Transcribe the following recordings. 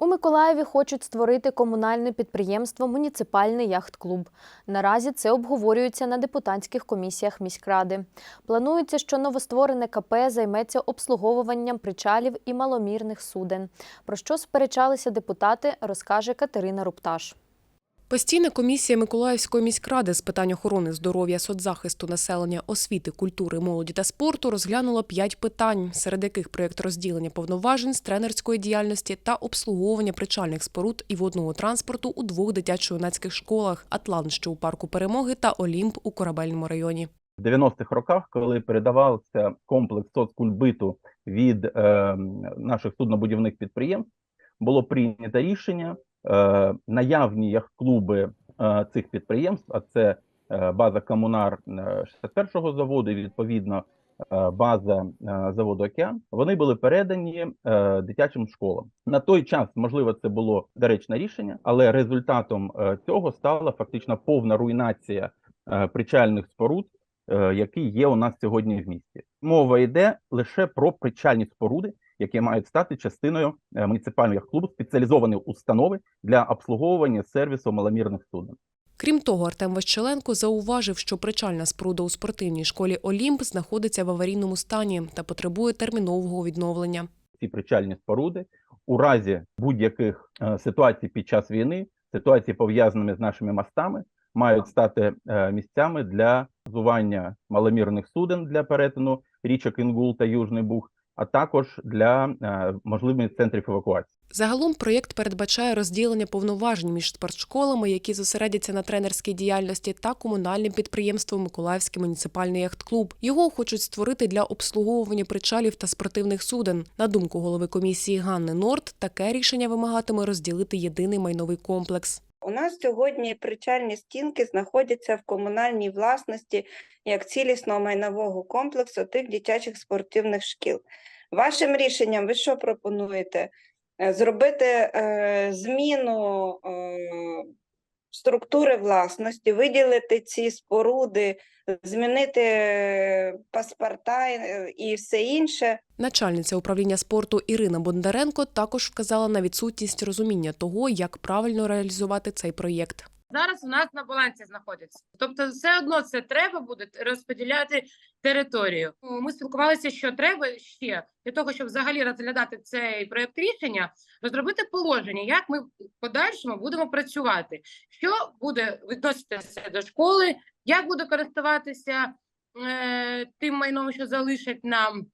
У Миколаєві хочуть створити комунальне підприємство Муніципальний яхт-клуб. Наразі це обговорюється на депутатських комісіях міськради. Планується, що новостворене КП займеться обслуговуванням причалів і маломірних суден. Про що сперечалися депутати, розкаже Катерина Рупташ. Постійна комісія Миколаївської міськради з питань охорони здоров'я, соцзахисту населення, освіти, культури, молоді та спорту розглянула п'ять питань, серед яких проєкт розділення повноважень з тренерської діяльності та обслуговування причальних споруд і водного транспорту у двох дитячо-юнацьких школах Атлант, що у парку перемоги, та Олімп у корабельному районі. В 90-х роках, коли передавався комплекс соцкульбиту від е, наших суднобудівних підприємств, було прийнято рішення наявні яхт-клуби е, цих підприємств, а це е, база Комунар е, 61-го заводу, і відповідно е, база е, заводу Океан, вони були передані е, дитячим школам. На той час, можливо, це було доречне рішення, але результатом е, цього стала фактично повна руйнація е, причальних споруд е, який є у нас сьогодні в місті. Мова йде лише про причальні споруди, які мають стати частиною е, муніципального клубу спеціалізованої установи для обслуговування сервісу маломірних суден. Крім того, Артем Ващеленко зауважив, що причальна споруда у спортивній школі Олімп знаходиться в аварійному стані та потребує термінового відновлення. Ці причальні споруди у разі будь-яких е, ситуацій під час війни, ситуацій пов'язаними з нашими мостами, мають стати е, місцями для зування маломірних суден для перетину річок Інгул та Южний Буг, а також для е, можливих центрів евакуації. Загалом проєкт передбачає розділення повноважень між спортшколами, які зосередяться на тренерській діяльності, та комунальним підприємством Миколаївський муніципальний яхт-клуб. Його хочуть створити для обслуговування причалів та спортивних суден. На думку голови комісії Ганни Норд, таке рішення вимагатиме розділити єдиний майновий комплекс. У нас сьогодні причальні стінки знаходяться в комунальній власності як цілісного майнового комплексу тих дитячих спортивних шкіл. Вашим рішенням ви що пропонуєте? Е, Зробити е, зміну е, структури власності, виділити ці споруди, змінити паспорта і все інше. Начальниця управління спорту Ірина Бондаренко також вказала на відсутність розуміння того, як правильно реалізувати цей проєкт. Зараз у нас на балансі знаходяться. Тобто, все одно це треба буде розподіляти територію. Ми спілкувалися, що треба ще для того, щоб взагалі розглядати цей проект рішення, розробити положення, як ми в подальшому будемо працювати, що буде відноситися до школи, як буде користуватися е, тим майном, що залишать нам.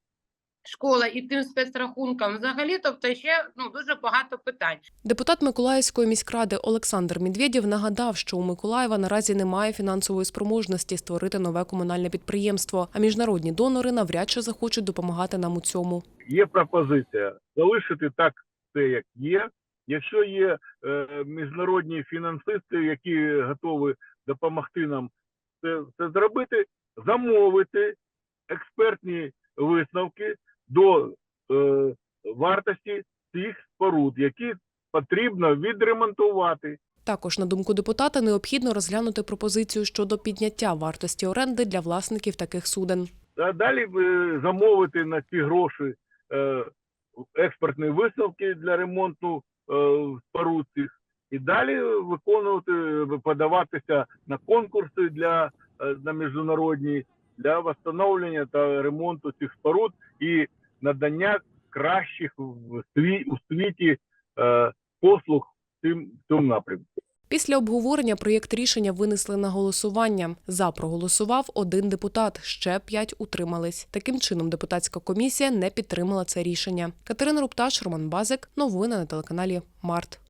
Школа і тим спецрахункам взагалі, тобто ще ну дуже багато питань. Депутат Миколаївської міськради Олександр Медведєв нагадав, що у Миколаєва наразі немає фінансової спроможності створити нове комунальне підприємство, а міжнародні донори навряд чи захочуть допомагати нам у цьому. є пропозиція залишити так все, як є. Якщо є е, міжнародні фінансисти, які готові допомогти нам це, це зробити, замовити експертні висновки до е, вартості цих споруд, які потрібно відремонтувати. Також, на думку депутата, необхідно розглянути пропозицію щодо підняття вартості оренди для власників таких суден. А далі е, замовити на ці гроші е, експертні висновки для ремонту е, споруд цих. І далі виконувати, подаватися на конкурси для на міжнародні для встановлення та ремонту цих споруд і надання кращих в сві, у світі е, послуг цим цьому напрямку. Після обговорення проєкт рішення винесли на голосування. За проголосував один депутат, ще п'ять утримались. Таким чином, депутатська комісія не підтримала це рішення. Катерина Рупташ, Роман Базик. Новини на телеканалі Март.